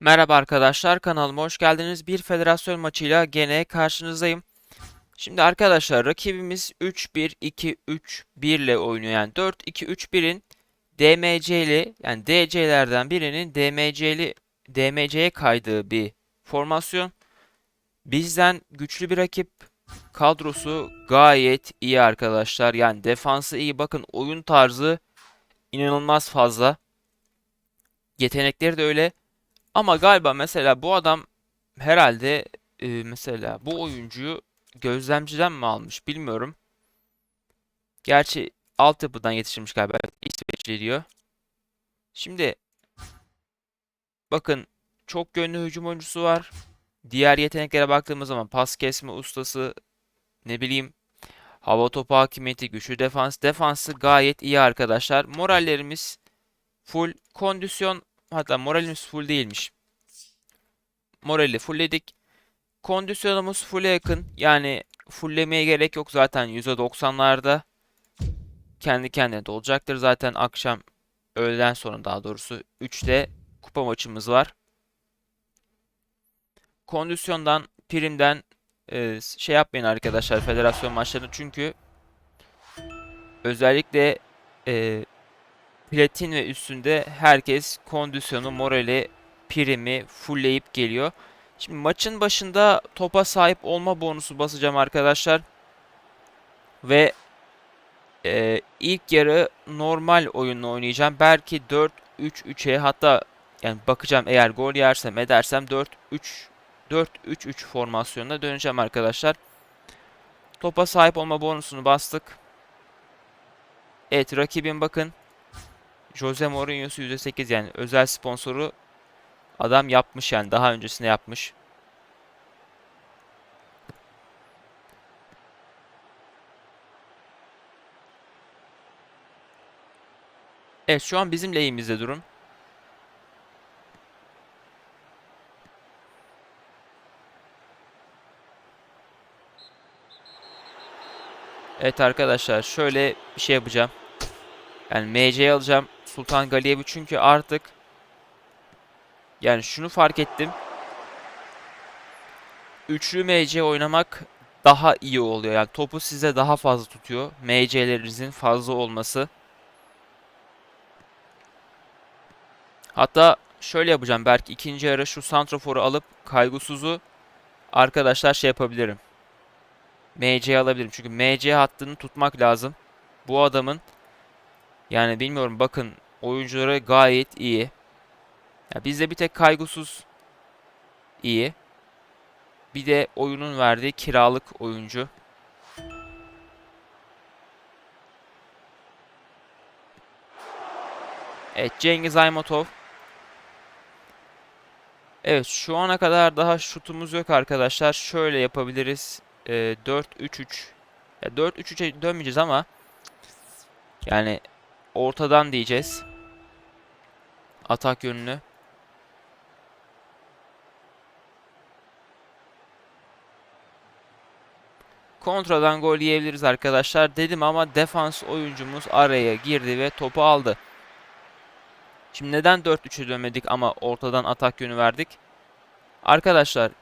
Merhaba arkadaşlar, kanalıma hoş geldiniz. Bir federasyon maçıyla gene karşınızdayım. Şimdi arkadaşlar rakibimiz 3-1-2-3-1 ile oynuyor. Yani 4-2-3-1'in DMC'li yani DC'lerden birinin DMC'li DMC'ye kaydığı bir formasyon. Bizden güçlü bir rakip. Kadrosu gayet iyi arkadaşlar. Yani defansı iyi. Bakın oyun tarzı inanılmaz fazla. Yetenekleri de öyle. Ama galiba mesela bu adam herhalde e, mesela bu oyuncuyu gözlemciden mi almış bilmiyorum. Gerçi altyapıdan yetiştirmiş galiba. İsveçli diyor. Şimdi bakın çok yönlü hücum oyuncusu var. Diğer yeteneklere baktığımız zaman pas kesme ustası ne bileyim hava topu hakimiyeti, güçlü defans. Defansı gayet iyi arkadaşlar. Morallerimiz full. Kondisyon hatta moralimiz full değilmiş. Morali fullledik. Kondisyonumuz full'e yakın. Yani fulllemeye gerek yok zaten %90'larda. Kendi kendine dolacaktır. Zaten akşam öğleden sonra daha doğrusu 3'te kupa maçımız var. Kondisyondan, primden e, şey yapmayın arkadaşlar federasyon maçlarını çünkü özellikle e, platin ve üstünde herkes kondisyonu, morali, primi fullleyip geliyor. Şimdi maçın başında topa sahip olma bonusu basacağım arkadaşlar. Ve e, ilk yarı normal oyunla oynayacağım. Belki 4-3-3'e hatta yani bakacağım eğer gol yersem edersem 4-3 4-3-3 formasyonuna döneceğim arkadaşlar. Topa sahip olma bonusunu bastık. Evet rakibin bakın Jose Mourinho'su %8 yani özel sponsoru adam yapmış yani daha öncesinde yapmış. Evet şu an bizim lehimizde durum. Evet arkadaşlar şöyle bir şey yapacağım. Yani MC'yi alacağım Sultan Galiyev'i çünkü artık yani şunu fark ettim. Üçlü MC oynamak daha iyi oluyor. Yani topu size daha fazla tutuyor. MC'lerinizin fazla olması. Hatta şöyle yapacağım. Belki ikinci ara şu santraforu alıp kaygısızı arkadaşlar şey yapabilirim. MC alabilirim. Çünkü MC hattını tutmak lazım. Bu adamın yani bilmiyorum bakın oyuncuları gayet iyi. Ya bizde bir tek kaygısız iyi. Bir de oyunun verdiği kiralık oyuncu. Evet Cengiz Aymatov. Evet şu ana kadar daha şutumuz yok arkadaşlar. Şöyle yapabiliriz. Ee, 4-3-3. Ya 4-3-3'e dönmeyeceğiz ama yani ortadan diyeceğiz. Atak yönünü. Kontradan gol yiyebiliriz arkadaşlar dedim ama defans oyuncumuz araya girdi ve topu aldı. Şimdi neden 4-3'e dönmedik ama ortadan atak yönü verdik? Arkadaşlar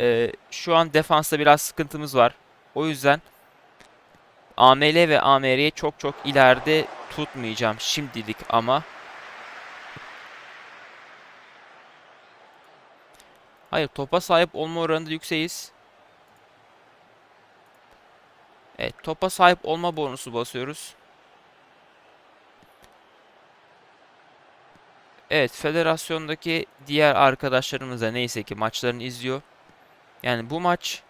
e, şu an defansta biraz sıkıntımız var. O yüzden AML ve AMR'yi çok çok ileride tutmayacağım şimdilik ama. Hayır topa sahip olma oranında yükseğiz. Evet topa sahip olma bonusu basıyoruz. Evet federasyondaki diğer arkadaşlarımız da neyse ki maçlarını izliyor. Yani bu maç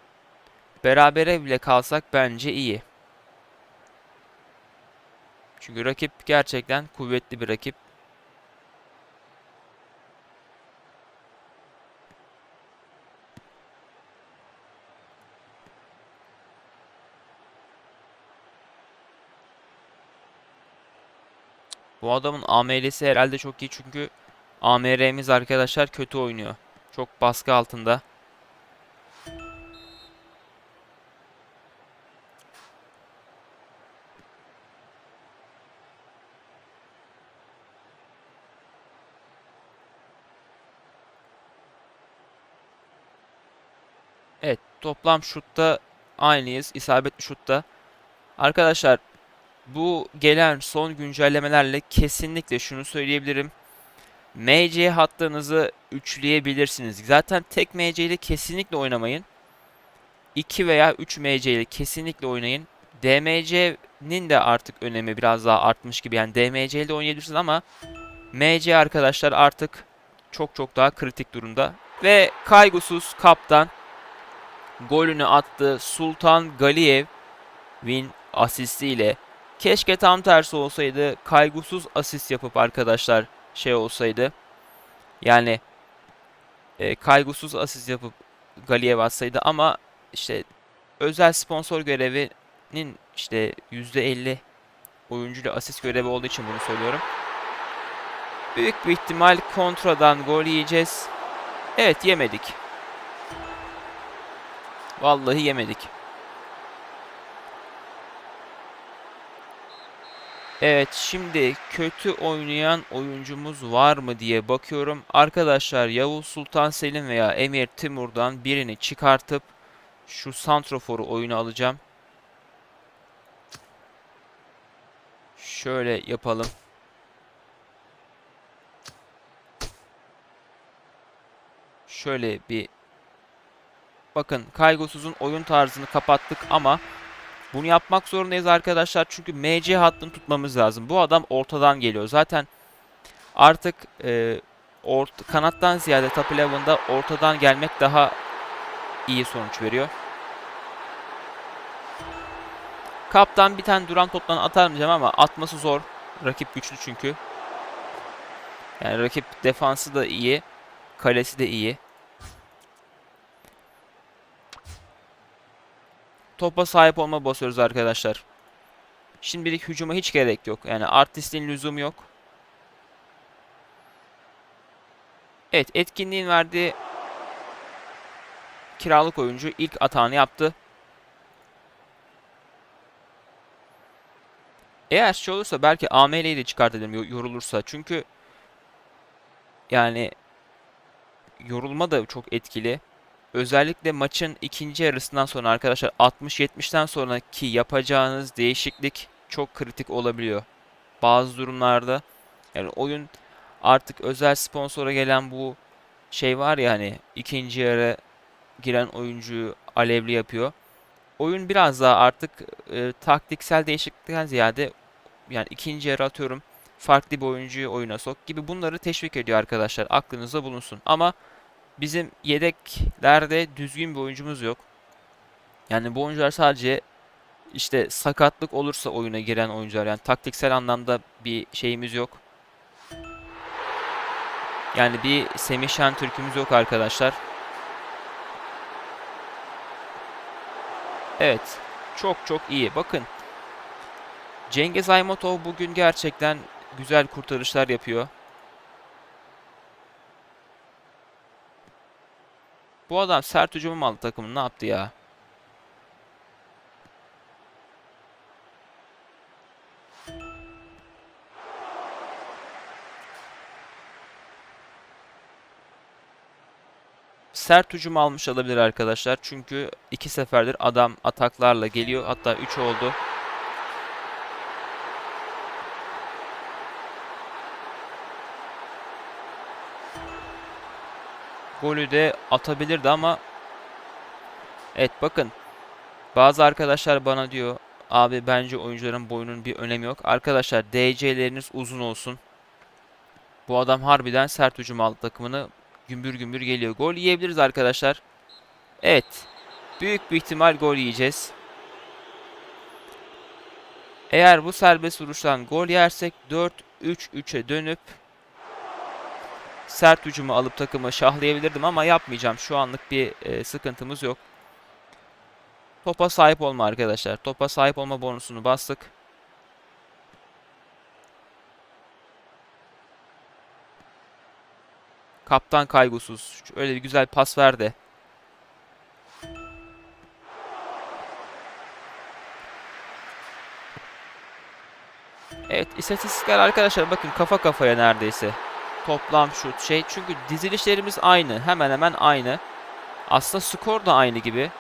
berabere bile kalsak bence iyi. Çünkü rakip gerçekten kuvvetli bir rakip. Bu adamın AML'si herhalde çok iyi çünkü AMR'miz arkadaşlar kötü oynuyor. Çok baskı altında. Toplam şutta aynıyız. İsabetli şutta. Arkadaşlar bu gelen son güncellemelerle kesinlikle şunu söyleyebilirim. MC hattınızı üçleyebilirsiniz. Zaten tek MC ile kesinlikle oynamayın. 2 veya 3 MC ile kesinlikle oynayın. DMC'nin de artık önemi biraz daha artmış gibi. Yani DMC ile oynayabilirsiniz ama MC arkadaşlar artık çok çok daha kritik durumda. Ve kaygısız kaptan golünü attı. Sultan Galiyev win asistiyle. Keşke tam tersi olsaydı. Kaygısız asist yapıp arkadaşlar şey olsaydı. Yani e, kaygısız asist yapıp Galiyev atsaydı ama işte özel sponsor görevinin işte %50 oyuncuyla asist görevi olduğu için bunu söylüyorum. Büyük bir ihtimal kontradan gol yiyeceğiz. Evet yemedik. Vallahi yemedik. Evet şimdi kötü oynayan oyuncumuz var mı diye bakıyorum. Arkadaşlar Yavuz Sultan Selim veya Emir Timur'dan birini çıkartıp şu Santrofor'u oyuna alacağım. Şöyle yapalım. Şöyle bir bakın kaygısızın oyun tarzını kapattık ama bunu yapmak zorundayız arkadaşlar çünkü MC hattını tutmamız lazım. Bu adam ortadan geliyor. Zaten artık e, ort kanattan ziyade top 11'da ortadan gelmek daha iyi sonuç veriyor. Kaptan bir tane duran toptan atar mı ama atması zor. Rakip güçlü çünkü. Yani rakip defansı da iyi. Kalesi de iyi. Topa sahip olma basıyoruz arkadaşlar. Şimdilik hücuma hiç gerek yok. Yani artistin lüzum yok. Evet etkinliğin verdiği kiralık oyuncu ilk atağını yaptı. Eğer şey olursa belki AML'yi de çıkartabilirim yo- yorulursa. Çünkü yani yorulma da çok etkili. Özellikle maçın ikinci yarısından sonra arkadaşlar 60-70'ten sonraki yapacağınız değişiklik çok kritik olabiliyor. Bazı durumlarda yani oyun artık özel sponsora gelen bu şey var ya hani ikinci yarı giren oyuncuyu alevli yapıyor. Oyun biraz daha artık e, taktiksel değişiklikten ziyade yani ikinci yarı atıyorum farklı bir oyuncuyu oyuna sok gibi bunları teşvik ediyor arkadaşlar. Aklınızda bulunsun. Ama bizim yedeklerde düzgün bir oyuncumuz yok. Yani bu oyuncular sadece işte sakatlık olursa oyuna giren oyuncular. Yani taktiksel anlamda bir şeyimiz yok. Yani bir Semih Şentürk'ümüz yok arkadaşlar. Evet. Çok çok iyi. Bakın. Cengiz Aymatov bugün gerçekten güzel kurtarışlar yapıyor. Bu adam sert hücumu mu aldı takımın? Ne yaptı ya? Sert hücum almış olabilir arkadaşlar. Çünkü iki seferdir adam ataklarla geliyor. Hatta 3 oldu. Golü de atabilirdi ama Evet bakın. Bazı arkadaşlar bana diyor abi bence oyuncuların boyunun bir önemi yok. Arkadaşlar DC'leriniz uzun olsun. Bu adam harbiden sert hücum aldı takımını. Gümbür gümbür geliyor. Gol yiyebiliriz arkadaşlar. Evet. Büyük bir ihtimal gol yiyeceğiz. Eğer bu serbest vuruştan gol yersek 4-3-3'e dönüp sert hücumu alıp takımı şahlayabilirdim ama yapmayacağım. Şu anlık bir e, sıkıntımız yok. Topa sahip olma arkadaşlar. Topa sahip olma bonusunu bastık. Kaptan kaygısız. Öyle bir güzel pas verdi. Evet istatistikler arkadaşlar bakın kafa kafaya neredeyse toplam şut şey. Çünkü dizilişlerimiz aynı. Hemen hemen aynı. Aslında skor da aynı gibi.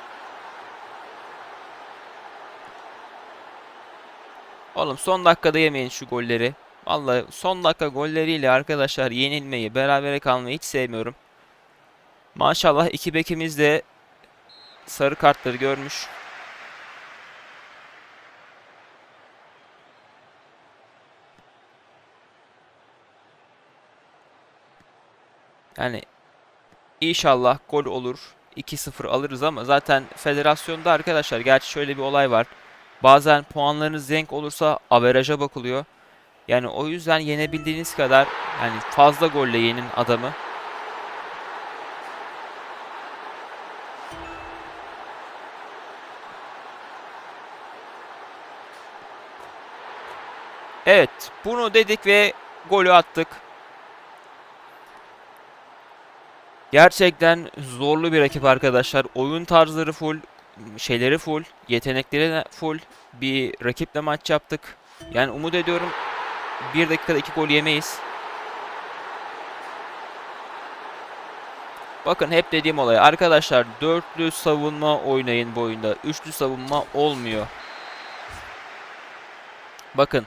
Oğlum son dakikada yemeyin şu golleri. Vallahi son dakika golleriyle arkadaşlar yenilmeyi, berabere kalmayı hiç sevmiyorum. Maşallah iki bekimiz de sarı kartları görmüş. Yani inşallah gol olur. 2-0 alırız ama zaten federasyonda arkadaşlar gerçi şöyle bir olay var. Bazen puanlarınız denk olursa averaja bakılıyor. Yani o yüzden yenebildiğiniz kadar yani fazla golle yenin adamı. Evet, bunu dedik ve golü attık. Gerçekten zorlu bir rakip arkadaşlar. Oyun tarzları full, şeyleri full, yetenekleri full bir rakiple maç yaptık. Yani umut ediyorum bir dakikada iki gol yemeyiz. Bakın hep dediğim olay arkadaşlar dörtlü savunma oynayın bu oyunda. Üçlü savunma olmuyor. Bakın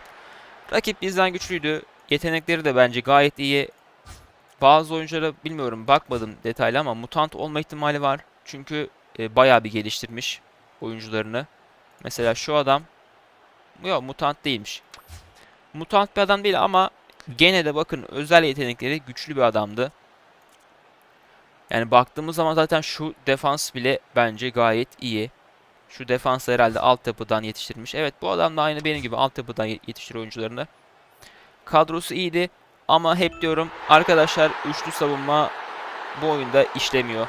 rakip bizden güçlüydü. Yetenekleri de bence gayet iyi. Bazı oyunculara bilmiyorum bakmadım detaylı ama mutant olma ihtimali var. Çünkü e, bayağı bir geliştirmiş oyuncularını. Mesela şu adam yok mutant değilmiş. Mutant bir adam değil ama gene de bakın özel yetenekleri güçlü bir adamdı. Yani baktığımız zaman zaten şu defans bile bence gayet iyi. Şu defans herhalde altyapıdan yetiştirmiş. Evet bu adam da aynı benim gibi altyapıdan yetiştiriyor oyuncularını. Kadrosu iyiydi ama hep diyorum arkadaşlar üçlü savunma bu oyunda işlemiyor.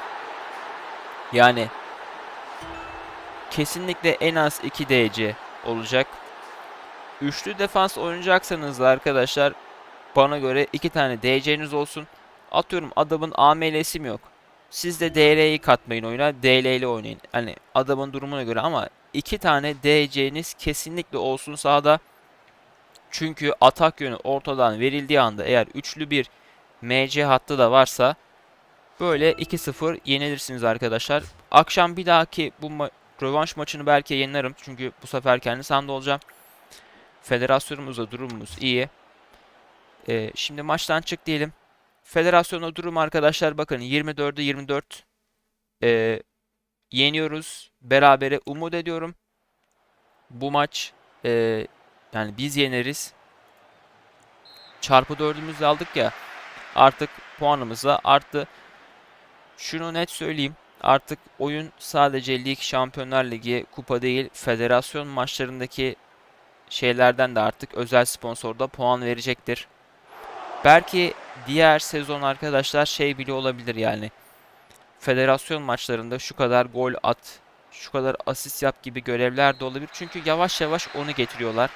Yani kesinlikle en az 2 DC olacak. Üçlü defans oynayacaksanız da arkadaşlar bana göre iki tane DC'niz olsun. Atıyorum adamın AML'si mi yok. Siz de DL'yi katmayın oyuna. DL ile oynayın. Hani adamın durumuna göre ama iki tane DC'niz kesinlikle olsun sahada. Çünkü atak yönü ortadan verildiği anda eğer üçlü bir MC hattı da varsa böyle 2-0 yenilirsiniz arkadaşlar. Akşam bir dahaki bu ma rövanş maçını belki yayınlarım. Çünkü bu sefer kendi sahamda olacağım. Federasyonumuzda durumumuz iyi. Ee, şimdi maçtan çık diyelim. Federasyonda durum arkadaşlar bakın 24'e 24 ee, yeniyoruz. Berabere umut ediyorum. Bu maç ee, yani biz yeneriz. Çarpı 4'ümüzü aldık ya. Artık puanımız da arttı. Şunu net söyleyeyim. Artık oyun sadece lig, Şampiyonlar Ligi, kupa değil, federasyon maçlarındaki şeylerden de artık özel sponsorda puan verecektir. Belki diğer sezon arkadaşlar şey bile olabilir yani. Federasyon maçlarında şu kadar gol at, şu kadar asist yap gibi görevler de olabilir. Çünkü yavaş yavaş onu getiriyorlar.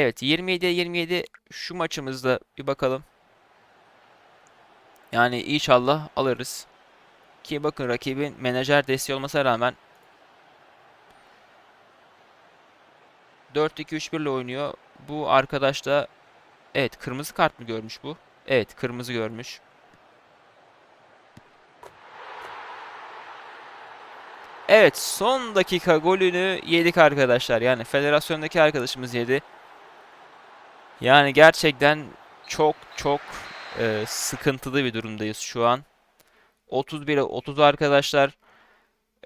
Evet 27'ye 27 şu maçımızda bir bakalım. Yani inşallah alırız. Ki bakın rakibin menajer desteği olmasına rağmen 4-2-3-1 ile oynuyor. Bu arkadaş da evet kırmızı kart mı görmüş bu? Evet kırmızı görmüş. Evet son dakika golünü yedik arkadaşlar. Yani federasyondaki arkadaşımız yedi. Yani gerçekten çok çok e, sıkıntılı bir durumdayız şu an. 31'e 30 arkadaşlar.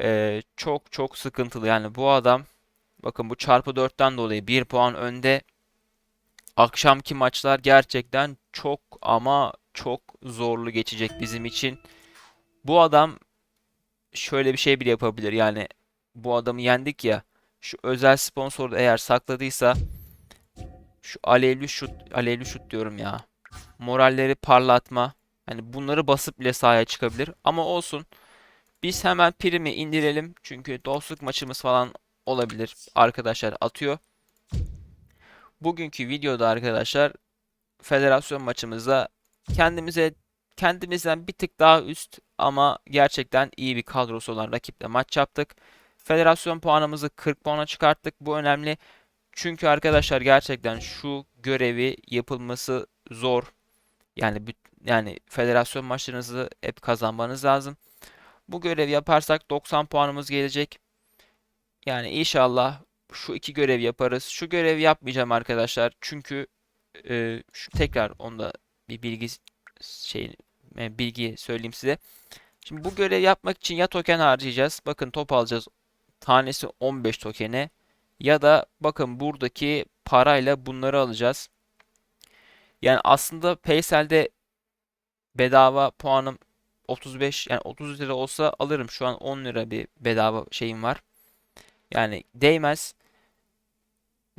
E, çok çok sıkıntılı. Yani bu adam bakın bu çarpı 4'ten dolayı 1 puan önde. Akşamki maçlar gerçekten çok ama çok zorlu geçecek bizim için. Bu adam şöyle bir şey bile yapabilir. Yani bu adamı yendik ya. Şu özel sponsor da eğer sakladıysa şu alevli şut, alevli şut diyorum ya. Moralleri parlatma. Hani bunları basıp bile sahaya çıkabilir. Ama olsun. Biz hemen primi indirelim. Çünkü dostluk maçımız falan olabilir. Arkadaşlar atıyor. Bugünkü videoda arkadaşlar federasyon maçımızda kendimize kendimizden bir tık daha üst ama gerçekten iyi bir kadrosu olan rakiple maç yaptık. Federasyon puanımızı 40 puana çıkarttık. Bu önemli. Çünkü arkadaşlar gerçekten şu görevi yapılması zor. Yani yani federasyon maçlarınızı hep kazanmanız lazım. Bu görevi yaparsak 90 puanımız gelecek. Yani inşallah şu iki görev yaparız. Şu görev yapmayacağım arkadaşlar. Çünkü e, şu tekrar onda bir bilgi şey e, bilgi söyleyeyim size. Şimdi bu görev yapmak için ya token harcayacağız. Bakın top alacağız. Tanesi 15 tokene. Ya da bakın buradaki parayla bunları alacağız. Yani aslında Paysel'de bedava puanım 35 yani 30 lira olsa alırım. Şu an 10 lira bir bedava şeyim var. Yani değmez.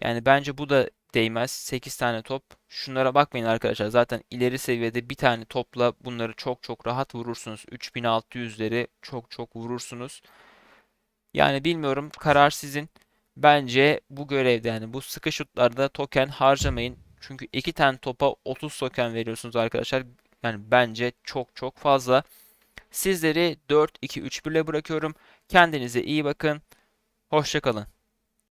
Yani bence bu da değmez. 8 tane top. Şunlara bakmayın arkadaşlar. Zaten ileri seviyede bir tane topla bunları çok çok rahat vurursunuz. 3600'leri çok çok vurursunuz. Yani bilmiyorum. Karar sizin. Bence bu görevde yani bu sıkı şutlarda token harcamayın. Çünkü iki tane topa 30 token veriyorsunuz arkadaşlar. Yani bence çok çok fazla. Sizleri 4-2-3-1 ile bırakıyorum. Kendinize iyi bakın. Hoşça kalın.